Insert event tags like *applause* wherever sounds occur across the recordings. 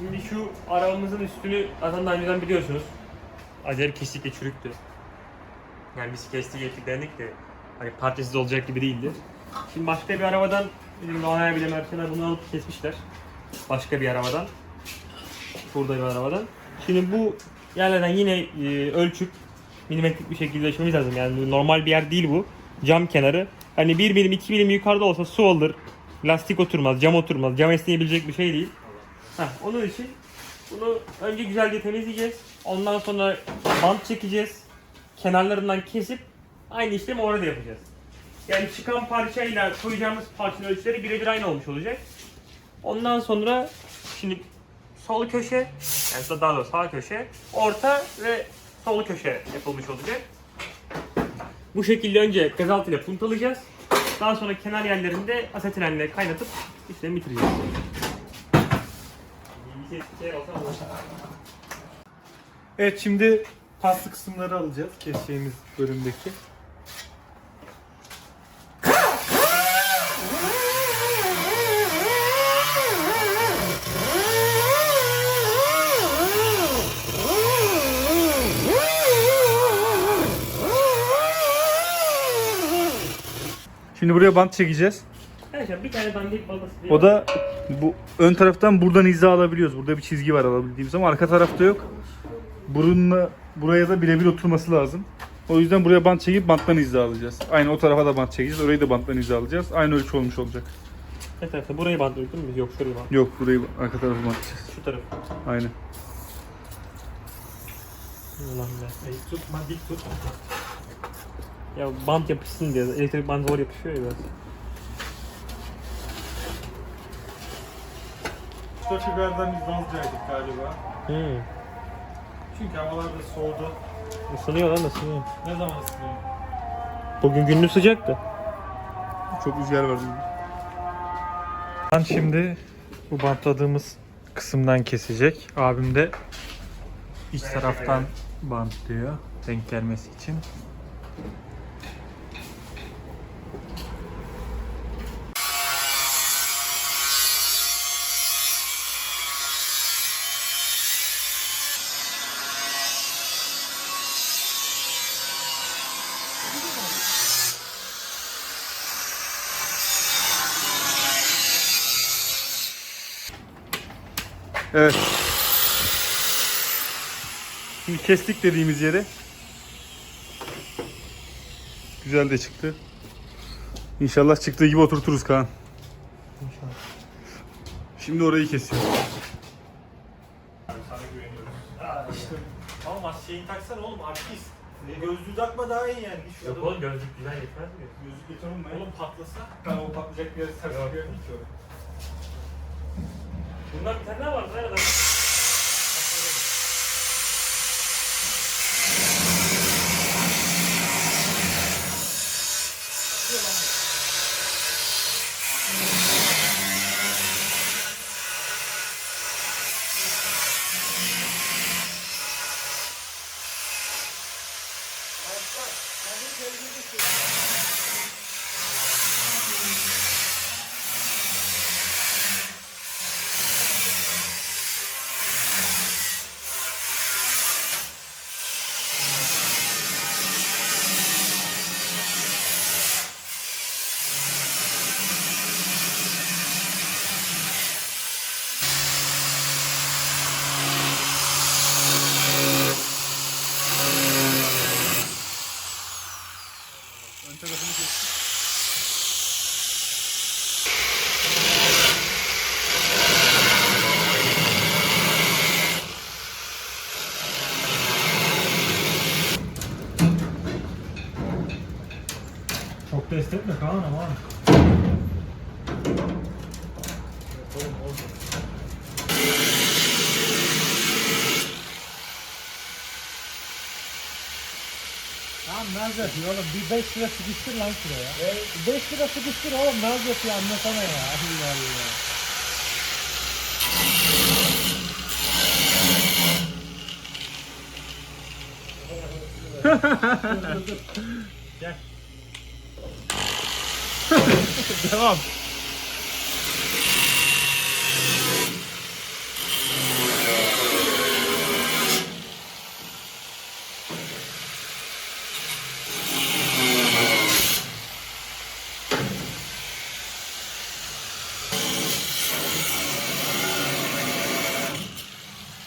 Şimdi şu arabamızın üstünü zaten daha önceden biliyorsunuz. Acayip kesinlikle çürüktü. Yani biz kestik ettik denedik de hani parçasız olacak gibi değildi. Şimdi başka bir arabadan bizim Doğan abiyle Mertcan'a bunu alıp kesmişler. Başka bir arabadan. Burada bir arabadan. Şimdi bu yerlerden yine e, ölçüp milimetrik bir şekilde ölçmemiz lazım. Yani normal bir yer değil bu. Cam kenarı. Hani 1 milim 2 milim yukarıda olsa su alır. Lastik oturmaz, cam oturmaz. Cam esneyebilecek bir şey değil. Heh, onun için bunu önce güzelce temizleyeceğiz. Ondan sonra bant çekeceğiz. Kenarlarından kesip aynı işlemi orada yapacağız. Yani çıkan parçayla koyacağımız parçanın ölçüleri birebir aynı olmuş olacak. Ondan sonra şimdi sol köşe, yani daha doğrusu sağ köşe, orta ve sol köşe yapılmış olacak. Bu şekilde önce gazaltı ile puntalayacağız. Daha sonra kenar yerlerinde asetilenle kaynatıp işlemi bitireceğiz. Evet şimdi paslı kısımları alacağız keseceğimiz bölümdeki. Şimdi buraya bant çekeceğiz. Arkadaşlar bir tane dandik balası O da bu ön taraftan buradan hiza alabiliyoruz. Burada bir çizgi var alabildiğimiz ama arka tarafta yok. Burunla buraya da birebir oturması lazım. O yüzden buraya bant çekip banttan hiza alacağız. Aynı o tarafa da bant çekeceğiz. Orayı da banttan hiza alacağız. Aynı ölçü olmuş olacak. Ne tarafta? Burayı bantlıyoruz değil mi? Yok şurayı bant. Yok burayı arka tarafı bantlayacağız. Şu tarafı. Aynen. Ulan be. tutma dik tut. Ya bant yapışsın diye. Elektrik bant zor yapışıyor ya biraz. Şu biberden biz vazgeçtik galiba. Hmm. Çünkü havalar da soğudu. Isınıyor lan ısınıyor. Ne zaman ısınıyor? Bugün gündüz sıcaktı. Çok rüzgar var bugün. Ben şimdi bu bantladığımız kısımdan kesecek. Abim de iç taraftan bantlıyor denk gelmesi için. Evet. Şimdi kestik dediğimiz yere. Güzel de çıktı. İnşallah çıktığı gibi oturturuz Kaan. Şimdi orayı kesiyoruz. Ama şeyini taksana oğlum artist. Gözlüğü takma daha iyi yani. Hiç Yok oğlum gözlük güzel yetmez mi? Gözlük getirin mi? Oğlum patlasa. Kaan o patlayacak bir yere değil ki Bundan bir tane var. Nerede? Esnetme Kaan ama. Tamam naz yapıyor oğlum. Bir 5 lira sıkıştır lan şuraya. 5 lira sıkıştır oğlum. Naz yapıyor anlasana ya. Allah *laughs* Allah. Gel. Devam.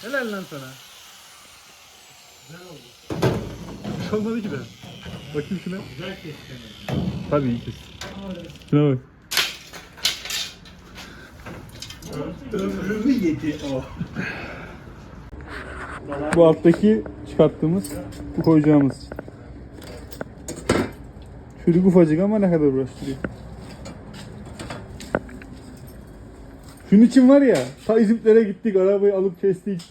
Helal lan sana. Güzel oldu. Olmadı ki de. Bakayım şuna. Güzel kestim. Tabii iyi kestim. Şuna bak. Ömrümü yedi o. Bu alttaki çıkarttığımız, bu koyacağımız. Çocuk ufacık ama ne kadar uğraştırıyor. Şunun için var ya, ta İzmitlere gittik, arabayı alıp kestik.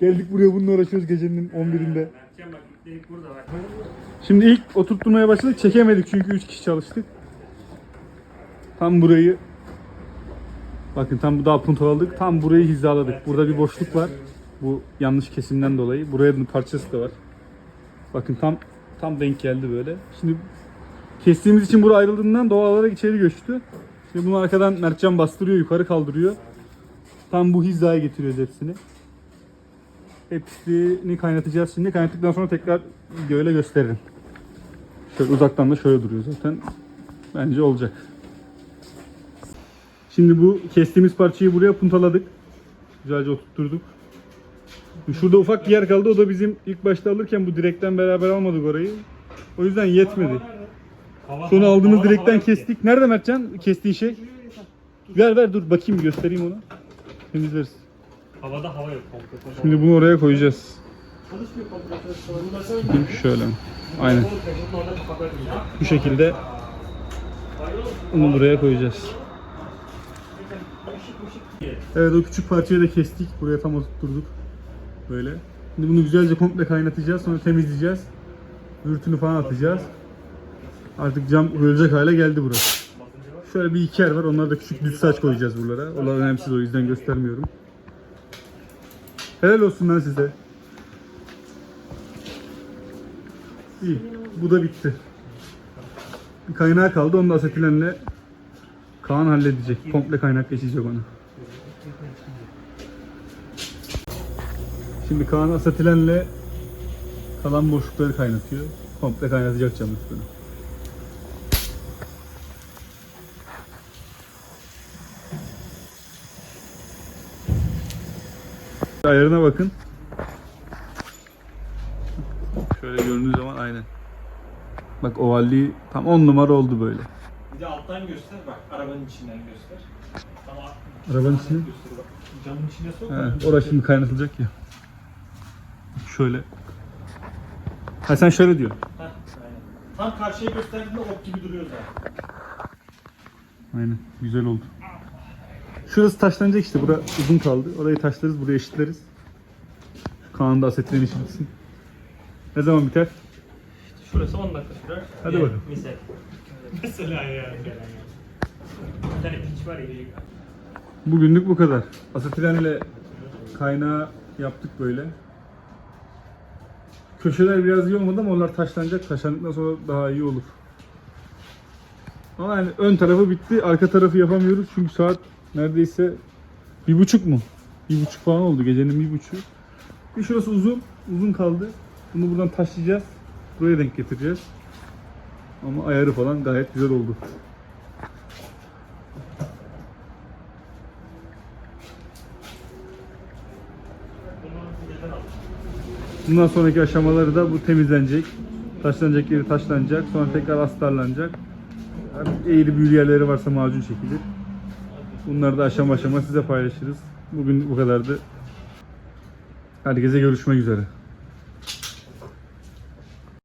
Geldik buraya bununla uğraşıyoruz gecenin 11'inde. Mertcan bak iplik burada bak. Şimdi ilk oturtmaya başladık, çekemedik çünkü 3 kişi çalıştık. Tam burayı Bakın tam bu daha puntaladık. Tam burayı hizaladık. Burada bir boşluk var. Bu yanlış kesimden dolayı. Buraya da parçası da var. Bakın tam tam denk geldi böyle. Şimdi kestiğimiz için bura ayrıldığından doğal olarak içeri göçtü. Şimdi bunu arkadan Mertcan bastırıyor, yukarı kaldırıyor. Tam bu hizaya getiriyoruz hepsini. Hepsini kaynatacağız şimdi. Kaynattıktan sonra tekrar videoyla gösteririm. Şöyle uzaktan da şöyle duruyor zaten. Bence olacak. Şimdi bu kestiğimiz parçayı buraya puntaladık. Güzelce oturtturduk. Şurada ufak bir yer kaldı. O da bizim ilk başta alırken bu direkten beraber almadık orayı. O yüzden yetmedi. Sonra aldığımız direkten kestik. Nerede Mertcan kestiği şey? Ver ver dur bakayım göstereyim onu. Temizleriz. Havada hava yok. Şimdi bunu oraya koyacağız. Şimdi şöyle. Aynen. Bu şekilde bunu buraya koyacağız. Evet o küçük parçayı da kestik. Buraya tam oturtturduk. Böyle. Şimdi bunu güzelce komple kaynatacağız. Sonra temizleyeceğiz. Vürtünü falan atacağız. Artık cam ölecek hale geldi burası. Şöyle bir iki yer var. Onlara da küçük düz saç koyacağız buralara. Onlar önemsiz o yüzden göstermiyorum. Helal olsun lan size. İyi. Bu da bitti. Bir kaynağı kaldı. Onu da asetilenle Kaan halledecek. Komple kaynak geçecek onu. Şimdi Kaan asetilenle kalan boşlukları kaynatıyor. Komple kaynatacak cam üstünü. Ayarına bakın. Şöyle göründüğü zaman aynen. Bak ovalliği tam 10 numara oldu böyle. Bir de alttan göster bak. Arabanın içinden göster. Arabanın içine. Camın içine sok. He, orası şimdi kaynatılacak ya. Şöyle. Ha sen şöyle diyor. Heh, aynen. Tam karşıya gösterdiğinde ok gibi duruyor zaten. Aynen. Güzel oldu. Şurası taşlanacak işte. Bura uzun kaldı. Orayı taşlarız, buraya eşitleriz. Şu Kaan'da asetlerini eşitlesin. Ne zaman biter? Şurası 10 dakika sürer. Hadi bakalım. Misal. *laughs* Mesela yani. Bir tane piç var ya. Bugünlük bu kadar. Asetilenle kaynağı yaptık böyle. Köşeler biraz iyi olmadı ama onlar taşlanacak. Taşlandıktan sonra daha iyi olur. Ama yani ön tarafı bitti. Arka tarafı yapamıyoruz çünkü saat neredeyse bir buçuk mu? Bir buçuk falan oldu gecenin bir buçuğu. Bir şurası uzun. Uzun kaldı. Bunu buradan taşlayacağız. Buraya denk getireceğiz. Ama ayarı falan gayet güzel oldu. Bundan sonraki aşamaları da bu temizlenecek. Taşlanacak yeri taşlanacak. Sonra tekrar astarlanacak. Eğri büğrü yerleri varsa macun çekilir. Bunları da aşama aşama size paylaşırız. Bugün bu kadardı. Herkese görüşmek üzere.